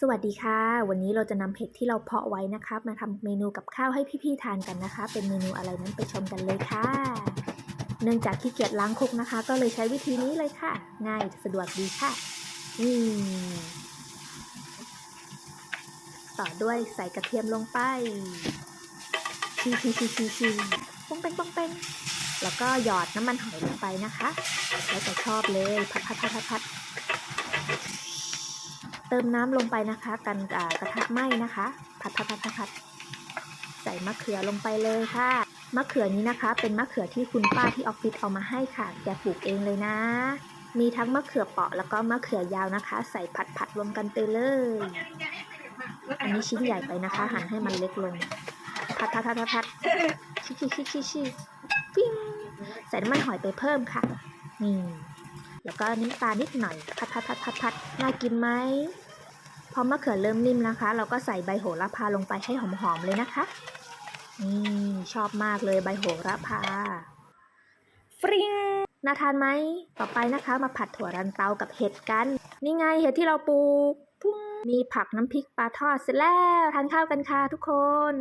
สวัสดีค่ะ วันนี้เราจะนำเห็ดที่เราเพาะไว้นะคะมาทำเมนูกับข้าวให้พี่ๆทานกันนะคะ เป็นเมนูอะไรนั้นไปชมกันเลยค่ะ เนื่องจากขี้เกียจล้างคุกนะคะ ก็เลยใช้วิธีนี้เลยค่ะ ง่ายสะดวกดีค่ะนี่ต่อด้วยใส่กระเทียมลงไปชีชีชีชีชีป้องเป้งป้องเป้งแล้วก็หยอดน้ำมันหอยลงไปนะคะ แล้วแต่ชอบเลยพัดพัดพัดพัดพัด ติมน้ำลงไปนะคะ กันกระทะไหม้นะคะ ผัดผัดผัดผัดใส่มะเขือลงไปเลยค่ะมะเขือนี้นะคะ เป็นมะเขือที่คุณป้าที่ออฟฟิศเอามาให้ค่ะแกปลูกเองเลยนะ มีทั้งมะเขือเปาะแล้วก็มะเขือยาวนะคะ ใส่ผัดผัดรวมกันไปเลย อันนี้ชิ้นใหญ่ไปนะคะ หั่นให้มันเล็กลง ผัดผัดผัดผัดชิชิชิชิชิปิ้งใส่น้ำมันหอยไปเพิ่มค่ะนี่แล้วก็น้ำตาลนิดหน่อยพัดพัดพัดพัดพัดน่ากินไหม พอมะเขือเริ่มนิ่มนะคะ เราก็ใส่ใบโหระพาลงไปให้หอมๆเลยนะคะนี่ชอบมากเลยใบโหระพาฟริงน่าทานไหมต่อไปนะคะ มาผัดถั่วรันเตากับเห็ดกัน นี่ไงเห็ดที่เราปลูกมีผักน้ำพริกปลาทอดเสร็จแล้วทานข้าวกันค่ะทุกคน